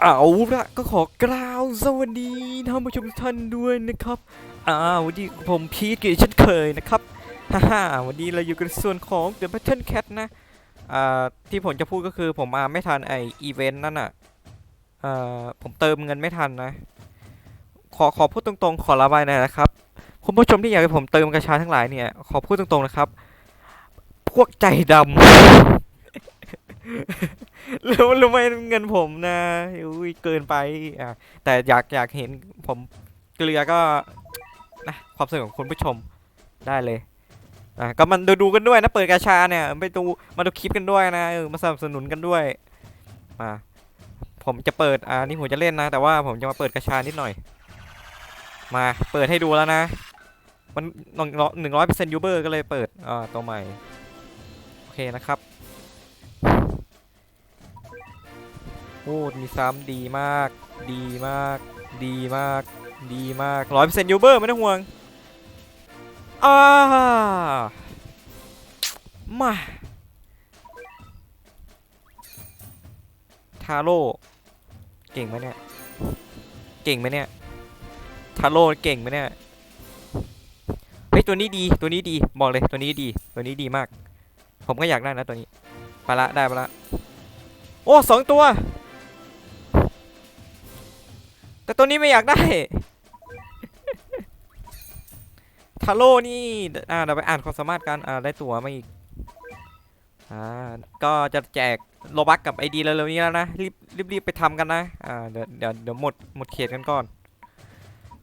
เอาละก็ขอกล่าวสวัสดีท่านผู้ชมทุกท่านด้วยนะครับอ่าวันนี้ผมพีทกี่เช่นเคยนะครับฮ่าฮ่าวันนี้เราอยู่กันส่วนของ The Battle Cat นะอ่าที่ผมจะพูดก็คือผมมาไม่ทันไออีเวนต์นั่นอะอ่าผมเติมเงินไม่ทันนะ ขอขอพูดตรงๆ ขอระบายหน่อยนะครับคุณผู้ชมที่อยากให้ผมเติมกระชาทั้งหลายเนี่ย ขอพูดตรงๆนะครับ พวกใจดำ รู้รู้ไหมเงินผมนะอุ้ยเกินไปอะแต่อยากอยากเห็นผมเกลือก็นะความสนุกของคุณผู้ชมได้เลยอะก็มันดูดูกันด้วยนะเปิดกาชาเนี่ยไปดูมาดูคลิปกันด้วยนะเออมาสนับสนุนกันด้วยมาผมจะเปิดอ่านี่ผมจะเล่นนะ แต่ว่าผมจะมาเปิดกาชานิดหน่อย มาเปิดให้ดูแล้วนะ มันหนึ่งร้อยหนึ่งร้อยเปอร์เซ็นต์ยูเบอร์ก็เลยเปิดอ่าตัวใหม่ โอเคนะครับ โอ้มีซ้ำดีมาก ดีมาก ดีมาก ดีมากร้อยเปอร์เซ็นต์ยูเบอร์ไม่ต้องห่วงอ่ามาทาโร่เก่งไหมเนี่ย เก่งไหมเนี่ยทาโร่เก่งไหมเนี่ย เฮ้ยตัวนี้ดีตัวนี้ดีบอกเลยตัวนี้ดีตัวนี้ดีมาก ผมก็อยากได้นะตัวนี้ไปละได้ไปละโอ้สองตัว แต่ตัวนี้ไม่อยากได้ ทาโร่นี่ อ่าเดี๋ยวไปอ่านความสามารถกัน อ่า ได้ตั๋วมาอีก อ่า ก็จะแจกโลบักกับไอดีเร็วๆนี้แล้วนะ รีบรีบรีบไปทำกันนะ อ่า เดี๋ยวเดี๋ยวเดี๋ยวหมดหมดเขตกันก่อน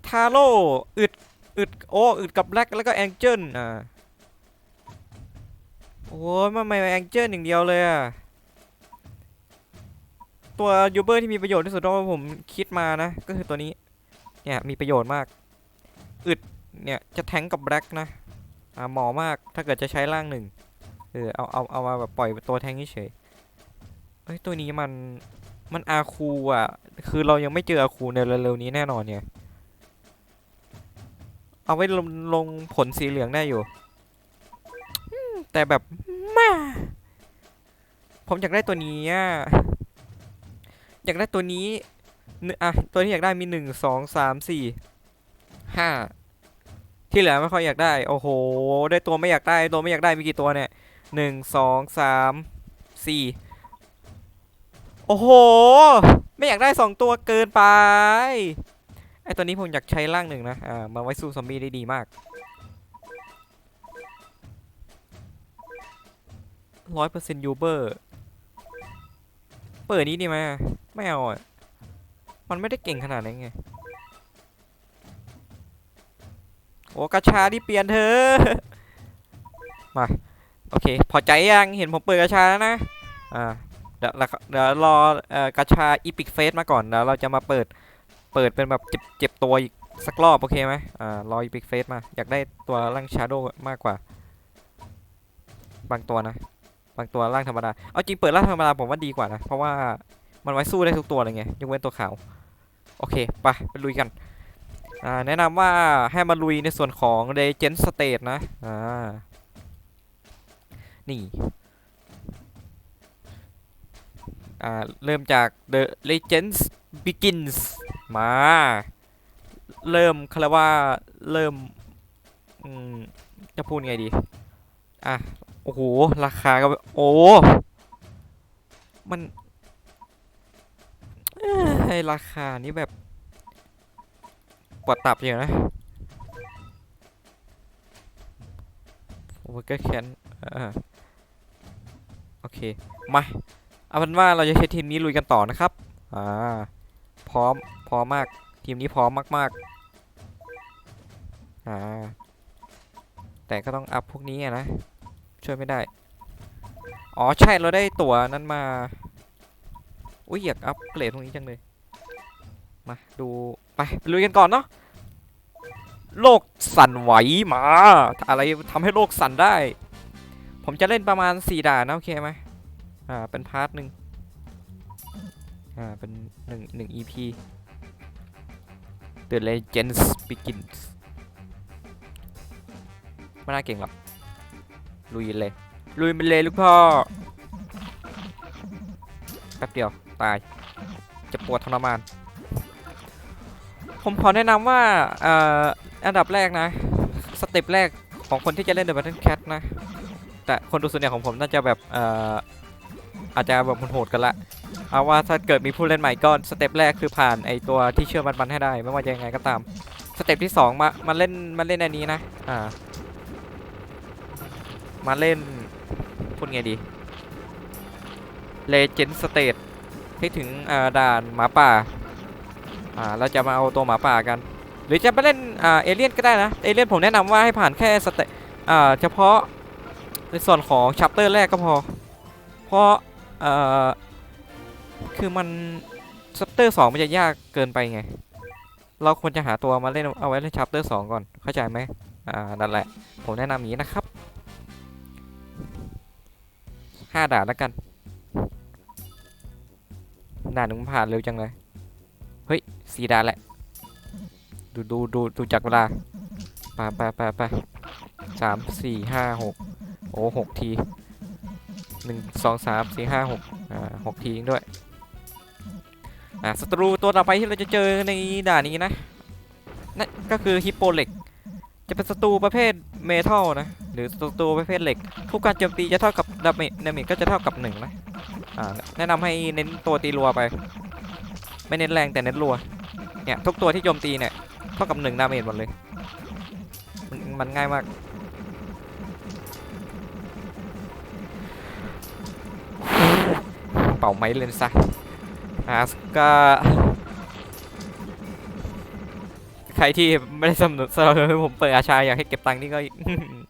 ทาโร่อึดอึดโอ้อึดกับแบล็กแล้วก็แองเจิลอ่า โอ้ยมันไม่แองเจิลอย่างเดียวเลยอะ ตัวยูเบอร์ที่มีประโยชน์ที่สุดที่ผมคิดมานะ ก็คือตัวนี้ เนี่ยมีประโยชน์มาก อึด เนี่ยจะแทงกับแบล็กนะ อ่าหมอมาก ถ้าเกิดจะใช้ร่างหนึ่งเออเอาเอาเอามาแบบปล่อยตัวแทงเฉยเอ้ยตัวนี้มันมันอาคูอะ คือเรายังไม่เจออาคูในเร็วๆนี้แน่นอนเนี่ย เอาไว้ลงลงผลสีเหลืองได้อยู่ แต่แบบมาผมอยากได้ตัวนี้อะ อยากได้ตัวนี้นอะตัวที่อยากได้มีหนึ่งสองสามสี่ห้าที่เหลือไม่ค่อยอยากได้ โอ้โห ได้ตัวไม่อยากได้ ตัวไม่อยากได้มีกี่ตัวเนี่ยหนึ่งสองสามสี่โอ้โห ไม่อยากได้สองตัวเกินไป ไอตัวนี้ผมอยากใช้ร่างหนึ่งนะ อ่า มาไว้สู้ซอมบี้ได้ดีมากร้อยเปอร์เซ็นต์ยูเบอร์ เปิดนี้ดีไหมอะ ไม่เอาอะ มันไม่ได้เก่งขนาดนั้นไง โอ้กระชาที่เปลี่ยนเธอ มา โอเค พอใจยัง เห็นผมเปิดกระชาแล้วนะ อ่า เดี๋ยวเราเดี๋ยวรอเอ่อกระชาอีพิกเฟสมาก่อนแล้วเราจะมาเปิด เปิดเป็นแบบเจ็บเจ็บตัวอีกสักรอบโอเคไหมอ่ารออีพิกเฟสมา อยากได้ตัวร่างชาโดมากกว่า บางตัวนะ บางตัวร่างธรรมดา เอาจริงเปิดร่างธรรมดาผมว่าดีกว่านะ เพราะว่า มันไว้สู้ได้ทุกตัวเลยไงยกเว้นตัวขาว โอเค ไปไปลุยกัน อ่า แนะนำว่าให้มาลุยในส่วนของ Legend State นะ อ่า นี่ อ่า เริ่มจาก The Legends Begins มา เริ่มคาเรียกว่า เริ่ม อืม จะพูดไงดี อะ โอ้โห ราคาก็ โอ้ มัน ราคานี้แบบปวดตับอยู่นะโอ้ก็แค้นโอเค มา เอาเป็นว่าเราจะใช้ทีมนี้ลุยกันต่อนะครับ อ่า พร้อม พร้อมมาก ทีมนี้พร้อมมากๆ อ่า แต่ก็ต้องอัพพวกนี้นะ ช่วยไม่ได้ อ๋อ ใช่ เราได้ตั๋วนั้นมา อุ้ยอยากอัพเกรดตรงนี้จังเลย มาดูไปไปลุยกันก่อนเนาะโลกสั่นไหวมาอะไรทำให้โลกสั่นได้ ผมจะเล่นประมาณ4ด่านนะโอเคไหมอ่าเป็นพาร์ทหนึ่งอ่าเป็นหนึ่งหนึ่ง EP The Legends Begins ไม่น่าเก่งหรอกลุยเลยลุยมันเลยลูกพ่อแป๊บเดียวตาย จะปวดทรมาน ผมขอแนะนำว่าอ่ออันดับแรกนะ สเต็ปแรกของคนที่จะเล่น The Battle Cat นะ แต่คนดูส่วนใหญ่ของผมน่าจะแบบอ่ออาจจะแบบโหดกันละเอาว่าถ้าเกิดมีผู้เล่นใหม่ก็สเต็ปแรกคือผ่านไอตัวที่เชื่อมันมันๆให้ได้ ไม่ว่าจะยังไงก็ตาม สเต็ปที่สองมา มาเล่นมาเล่นอันนี้นะ อ่า มาเล่นพูดไงดี Legend State ให้ถึงอ่าด่านหมาป่า อ่าเราจะมาเอาตัวหมาป่ากัน หรือจะไปเล่นอ่าเอเลี่ยนก็ได้นะเอเลี่ยนผมแนะนำว่าให้ผ่านแค่สเตอ่าเฉพาะในส่วนของชัปเตอร์แรกก็พอ เพราะเอ่อคือมันชัปเตอร์สองมันจะยากเกินไปไง เราควรจะหาตัวมาเล่นเอาไว้เล่นชัปเตอร์สองก่อนเข้าใจไหมอ่านั่นแหละ ผมแนะนำอย่างนี้นะครับห้าด่านแล้วกันด่านหนึ่งผ่านเร็วจังเลย เฮ้ยสี่ดาแหละ ดูดูดูดูจากเวลาไปไปไปไปสามสี่ห้าหกโอ้หกทีหนึ่งสองสามสี่ห้าหกอ่าหกทีด้วยอ่าศัตรูตัวต่อไปที่เราจะเจอในด่านนี้นะนั่นก็คือฮิปโปเหล็ก จะเป็นศัตรูประเภทเมทัลนะ หรือศัตรูประเภทเหล็ก ทุกการโจมตีจะเท่ากับดาเมจดาเมจก็จะเท่ากับหนึ่งนะอ่าแนะนำให้เน้นตัวตีรัวไป ไม่เน้นแรงแต่เน้นรัว เนี่ยทุกตัวที่โจมตีเนี่ยเท่ากับหนึ่งดาเมจหมดเลย มันมันง่ายมาก เป่าไม้เล่นซะอาสก็ใครที่ไม่ได้สนับสนุนสนับให้ผมเปิดอาชาอยากให้เก็บตังค์นี่ก็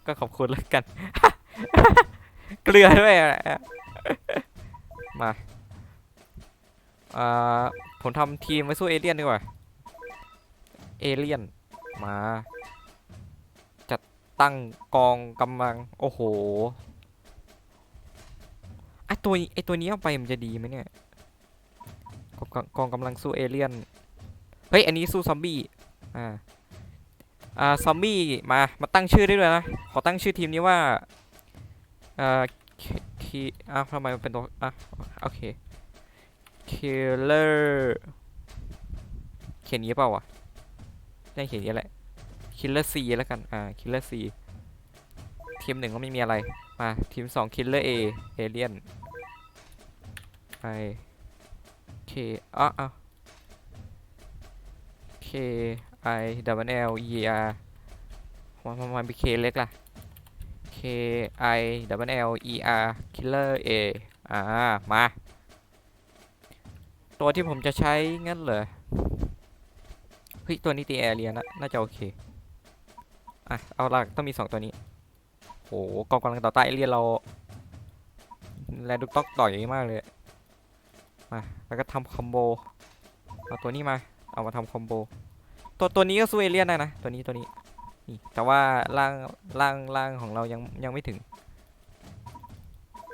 ก็ขอบคุณแล้วกัน เกลือด้วยมาอ่า ผมทำทีมไว้สู้เอเลี่ยนดีกว่า เอเลี่ยน มา จัดตั้งกองกำลัง โอ้โหไอตัวไอตัวนี้เอาไปมันจะดีไหมเนี่ย กองกองกำลังสู้เอเลี่ยน เฮ้ย อันนี้สู้ซอมบี้ อ่า อ่า ซอมบี้ มา มาตั้งชื่อได้ด้วยนะ ขอตั้งชื่อทีมนี้ว่า อ่าคีอ้าวทำไมมันเป็นตัวอะโอเค Killer เขียนนี้เปล่าวะได้เขียนนี้แหละ Killer C แล้วกัน อ่า Killer C ทีมหนึ่งก็ไม่มีอะไร มา ทีมสอง Killer A Alien ไป K อะอะ K I W L E R มันมันมันเป็น K เล็กล่ะ K I W L E R Killer A อ่า มา ตัวที่ผมจะใช้งั้นเหรอเฮ้ยตัวนี้ตีแอเรียนะน่าจะโอเคอะเอาละต้องมีสองตัวนี้โหกองกำลังต่อต้านเอเรียนเราแลดูต๊อกต่อยมากเลยมาแล้วก็ทำคอมโบเอาตัวนี้มาเอามาทำคอมโบตัวตัวนี้ก็สู้เอเลียนได้นะตัวนี้ตัวนี้นี่แต่ว่าร่างร่างร่างของเรายังยังไม่ถึง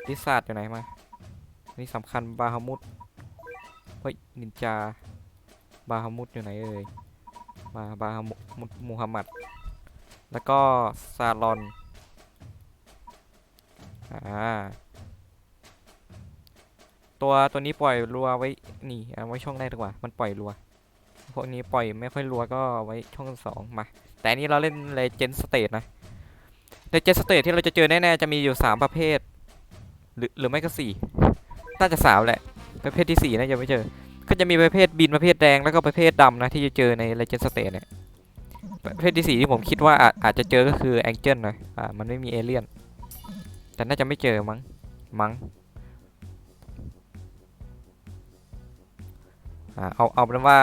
ดิซาร์ดอยู่ไหนมานี่สำคัญบาฮามุด ฮ้ย นินจา บาฮามุดอยู่ไหนเอ่ย มาบาฮามุดมูฮัมหมัด แล้วก็ซาลอน อ่า ตัวตัวนี้ปล่อยรัวไว้ นี่เอาไว้ช่องแรกดีกว่า มันปล่อยรัว พวกนี้ปล่อยไม่ค่อยรัวก็ไว้ช่องสองมา แต่อันนี้เราเล่น Legend State นะ Legend State ที่เราจะเจอแน่ๆจะมีอยู่ 3 ประเภท หรือหรือไม่ก็ 4 น่าจะสามแหละ ประเภทที่4น่าจะไม่เจอ ก็จะมีประเภทบินประเภทแดงแล้วก็ประเภทดำนะที่จะเจอใน Legend State เนี่ยประเภทที่4ที่ผมคิดว่าอาจอาจจะเจอก็คือ Angel นะอ่ามันไม่มีเอเลี่ยนแต่น่าจะไม่เจอมั้งมั้งอ่าเอาเอาเป็นว่า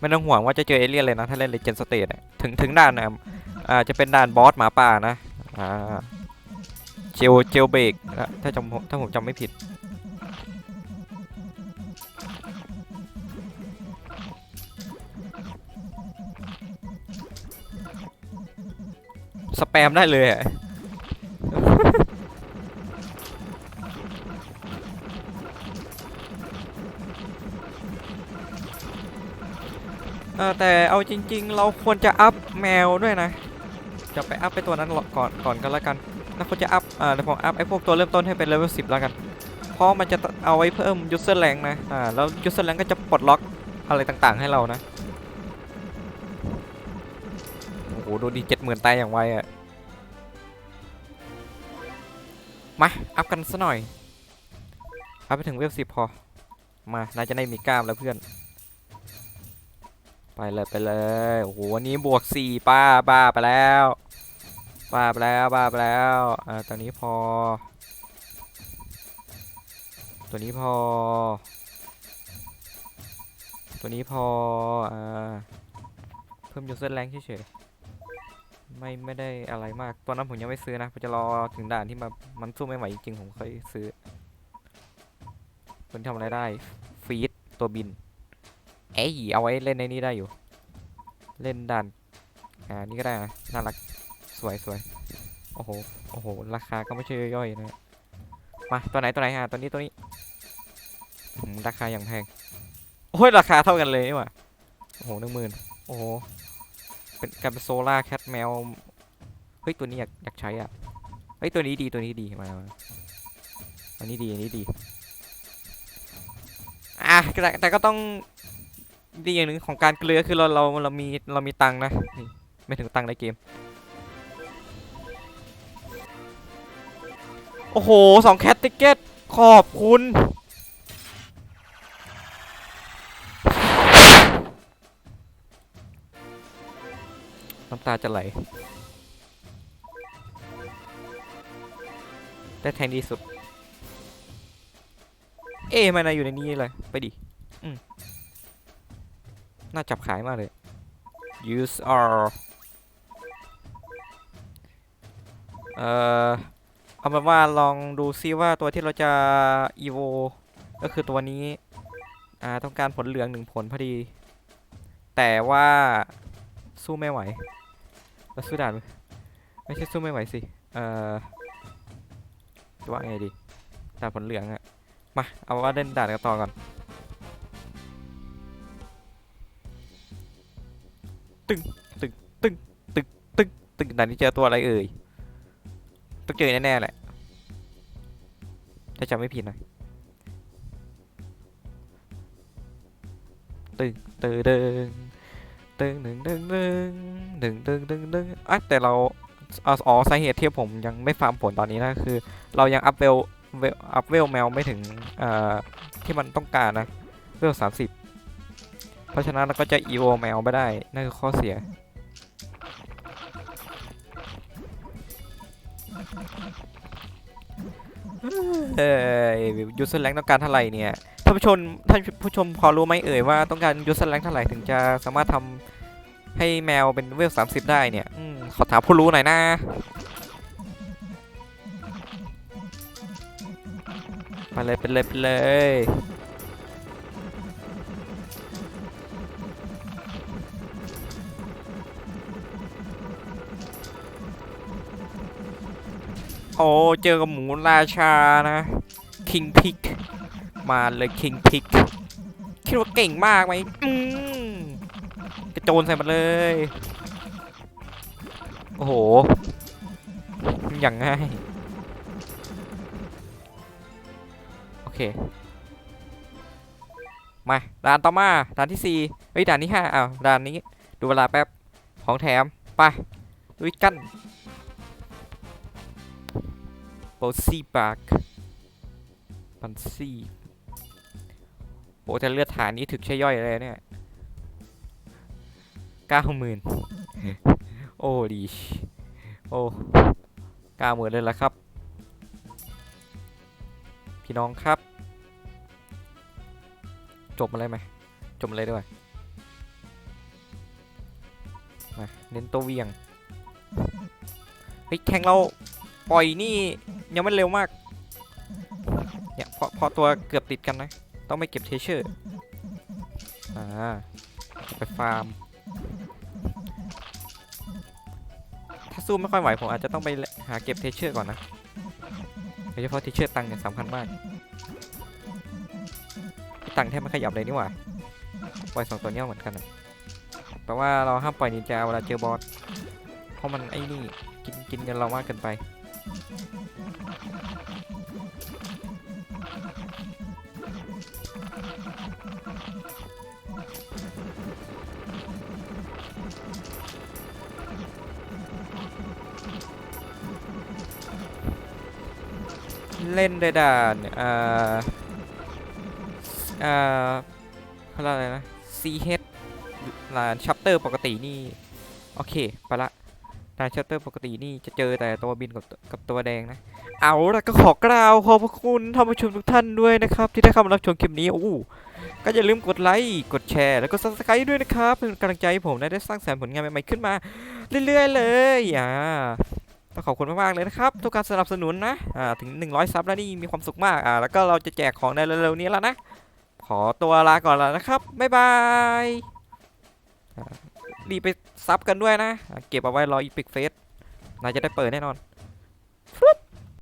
ไม่ต้องห่วงว่าจะเจอเอเลี่ยนเลยนะถ้าเล่นเลเจนด์สเตทถึงถึงด่านนะอ่าจะเป็นด่านบอสหมาป่านะอ่าเจลเจลเบรกถ้าจำถ้าผมจำไม่ผิด สแปมได้เลยอะแต่เอาจริง ๆ เราควรจะอัพแมวด้วยนะจะไปอัพไปตัวนั้นก่อนก่อนกันแล้วกันแล้วควรจะอัพอ่าเดี๋ยวผมอัพไอ้พวกตัวเริ่มต้นให้เป็นเลเวลสิบแล้วกัน เพราะมันจะเอาไว้เพิ่มยูเซอร์แรงนะ อ่า แล้วยูเซอร์แรงก็จะปลดล็อกอะไรต่างๆให้เรานะ ดูดีเจ็ดหมื่นตายอย่างไวอะมา อัพกันซะหน่อย อัพไปถึงเวลสิบพอ มาน่าจะได้มีกล้ามแล้วเพื่อน ไปเลยไปเลย โอ้โหวันนี้บวกสี่ป้าบ้าไปแล้วบ้าไปแล้วบ้าไปแล้วอ่าตอนนี้พอ ตัวนี้พอ ตัวนี้พออ่าเพิ่มยูเซอร์แรงเฉยๆ ไม่ไม่ได้อะไรมากตัวนั้นผมยังไม่ซื้อนะผมจะรอถึงด่านที่มามันสู้ไม่ไหวจริงๆผมค่อยซื้อตัวนี้ทำอะไรได้ฟีดตัวบินเอ้ยเอาไว้เล่นในนี้ได้อยู่ เล่นด่านอ่านี่ก็ได้นะน่ารักสวยสวยโอ้โหโอ้โหราคาก็ไม่ใช่ย่อยๆนะมาตัวไหนตัวไหนฮะตัวนี้ตัวนี้ราคาอย่างแพงโอ้ยราคาเท่ากันเลยนี่หว่าโอ้โหหนึ่งหมื่นโอ้โห เป็นการเป็นโซล่าแคทแมว เฮ้ย ตัวนี้อยากอยากใช้อะ เฮ้ย ตัวนี้ดีตัวนี้ดีมาอันนี้ดีอันนี้ดี อะแต่แต่ก็ต้องดีอย่างหนึ่งของการเกลือคือเราเราเรามีเรามีตังนะ ไม่ถึงตังในเกม โอ้โหสองแคทติเกตขอบคุณ ตาจะไหล ได้แทงดีสุด เอ๊ะทำไมนาอยู่ในนี้เลย ไปดิ อืมน่าจับขายมากเลย use r เอ่อ เอาเป็นว่าลองดูซิว่าตัวที่เราจะ evo ก็คือตัวนี้ อ่า ต้องการผลเหลืองหนึ่งผลพอดี แต่ว่าสู้ไม่ไหว เราสู้ด่านไม่ใช่สู้ไม่ไหวสิเอ่อจะว่าไงดีด่านผลเหลืองอะมาเอาว่าเล่นด่านกันต่อก่อนตึงตึงตึงตึงตึงตึงด่านนี้เจอตัวอะไรเอ่ยต้องเจอแน่ๆแหละถ้าจำไม่ผิดนะตึงตึง ตึงหนึ่งตึงตึงหนึ่งตึงตึงตึงอะแต่เราอ๋อสาเหตุที่ผมยังไม่ฟาร์มผลตอนนี้นะคือ เรายังอัพเวลอัพเวลแมวไม่ถึงอ่าที่มันต้องการนะเวลสามสิบเพราะฉะนั้นเราก็จะอีโอแมวไม่ได้นั่นคือข้อเสีย เอ้ยยูเซอร์แรงต้องการเท่าไหร่เนี่ยท่านผู้ชมท่านผู้ชมพอรู้ไหมเอ่ยว่าต้องการยูเซอร์แรงเท่าไหร่ถึงจะสามารถทำให้แมวเป็นเวลสามสิบได้เนี่ยอขอถามผู้รู้หน่อยนะไปเลยไปเลยไปเลย โอ้เจอกับหมูราชานะคิงพิกมาเลยคิงพิกคิดว่าเก่งมากไหมอืมกระโจนใส่มันเลย โอ้โห อย่างง่าย โอเค มา ด่านต่อมา ด่านที่สี่เฮ้ย ด่านที่ห้าอ้าว ด่านนี้ ดูเวลาแป๊บ ของแถม ไปลุยกัน โปซี่ปากปันซี่โอ้แต่เลือดฐานนี้ถึกใช่ย่อยเลยเนี่ยเก้าหมื่นโอ้ดีโอ้เก้าหมื่นเลยละครับ พี่น้องครับ จบอะไรไหมจบอะไรด้วยมาเน้นตัวเวียงเฮ้ยแข่งเราปล่อยนี่ ยังไม่เร็วมาก เนี่ยพอพอตัวเกือบติดกันนะ ต้องไม่เก็บเทเชอร์ อ่า ไปฟาร์ม ถ้าสู้ไม่ค่อยไหวผมอาจจะต้องไปหาเก็บเทเชอร์ก่อนนะโดยเฉพาะเทเชอร์ตังค์เนี่ยสำคัญมาก ตังค์แทบไม่ขยับเลยนี่หว่า ปล่อยสองตัวเนี้ยเหมือนกันนะแปลว่าเราห้ามปล่อยนินจาเวลาเจอบอส เพราะมันไอ้นี่กินกินเงินเรามากเกินไป เล่นได้ด่านอ่าอ่าเขาเรียกอะไรนะ CH ด่านชัปเตอร์ปกตินี่ โอเคไปละด่านชัปเตอร์ปกตินี่จะเจอแต่ตัวบินกับกับตัวแดงนะ เอาละก็ขอกล่าวขอบพระคุณท่านผู้ชมทุกท่านด้วยนะครับ ที่ได้เข้ามารับชมคลิปนี้โอ้ก็อย่าลืมกดไลค์ กดแชร์ แล้วก็ subscribe ด้วยนะครับ เป็นกำลังใจให้ผมนะได้สร้างสรรค์ผลงานใหม่ๆขึ้นมา เรื่อยๆเลย อ่า ต้องขอบคุณมากๆเลยนะครับทุกการสนับสนุนนะอ่าถึง 100 ซับแล้วนี่มีความสุขมากอ่าแล้วก็เราจะแจกของในเร็วๆนี้แล้วนะ ขอตัวลาก่อนแล้วนะครับบ๊ายบายรีบไปซับกันด้วยนะ เก็บเอาไว้รออีพิกเฟสนายจะได้เปิดแน่นอนฟลุ๊